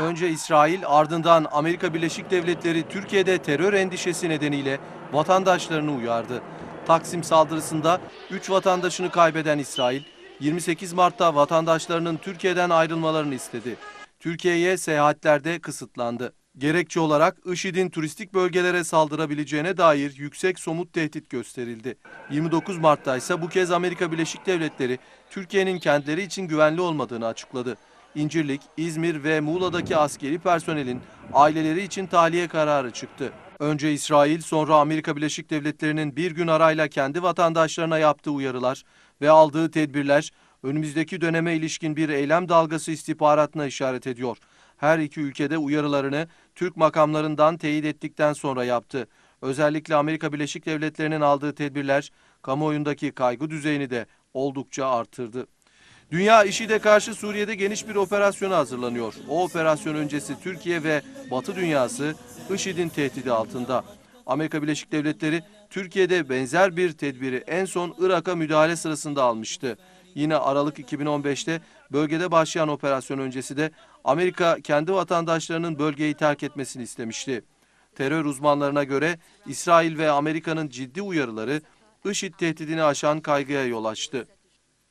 Önce İsrail ardından Amerika Birleşik Devletleri Türkiye'de terör endişesi nedeniyle vatandaşlarını uyardı. Taksim saldırısında 3 vatandaşını kaybeden İsrail 28 Mart'ta vatandaşlarının Türkiye'den ayrılmalarını istedi. Türkiye'ye seyahatlerde kısıtlandı. Gerekçe olarak IŞİD'in turistik bölgelere saldırabileceğine dair yüksek somut tehdit gösterildi. 29 Mart'ta ise bu kez Amerika Birleşik Devletleri Türkiye'nin kendileri için güvenli olmadığını açıkladı. İncirlik, İzmir ve Muğla'daki askeri personelin aileleri için tahliye kararı çıktı. Önce İsrail, sonra Amerika Birleşik Devletleri'nin bir gün arayla kendi vatandaşlarına yaptığı uyarılar ve aldığı tedbirler önümüzdeki döneme ilişkin bir eylem dalgası istihbaratına işaret ediyor. Her iki ülkede uyarılarını Türk makamlarından teyit ettikten sonra yaptı. Özellikle Amerika Birleşik Devletleri'nin aldığı tedbirler kamuoyundaki kaygı düzeyini de oldukça artırdı. Dünya IŞİD'e karşı Suriye'de geniş bir operasyona hazırlanıyor. O operasyon öncesi Türkiye ve Batı dünyası IŞİD'in tehdidi altında. Amerika Birleşik Devletleri Türkiye'de benzer bir tedbiri en son Irak'a müdahale sırasında almıştı. Yine Aralık 2015'te bölgede başlayan operasyon öncesi de Amerika kendi vatandaşlarının bölgeyi terk etmesini istemişti. Terör uzmanlarına göre İsrail ve Amerika'nın ciddi uyarıları IŞİD tehdidini aşan kaygıya yol açtı.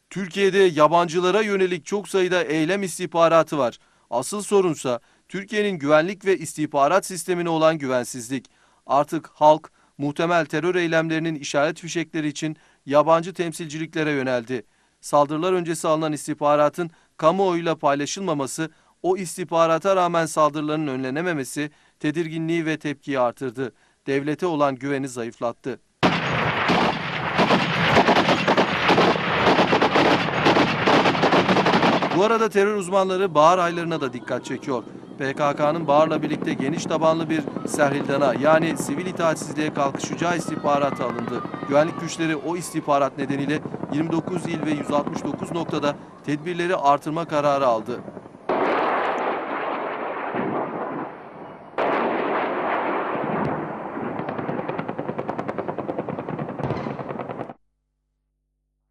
Türkiye'de yabancılara yönelik çok sayıda eylem istihbaratı var. Asıl sorunsa Türkiye'nin güvenlik ve istihbarat sistemine olan güvensizlik. Artık halk muhtemel terör eylemlerinin işaret fişekleri için yabancı temsilciliklere yöneldi. Saldırılar öncesi alınan istihbaratın kamuoyuyla paylaşılmaması, o istihbarata rağmen saldırıların önlenememesi tedirginliği ve tepkiyi artırdı. Devlete olan güveni zayıflattı. Bu arada terör uzmanları bahar aylarına da dikkat çekiyor. PKK'nın baharla birlikte geniş tabanlı bir serhildana yani sivil itaatsizliğe kalkışacağı istihbaratı alındı. Güvenlik güçleri o istihbarat nedeniyle 29 il ve 169 noktada tedbirleri artırma kararı aldı.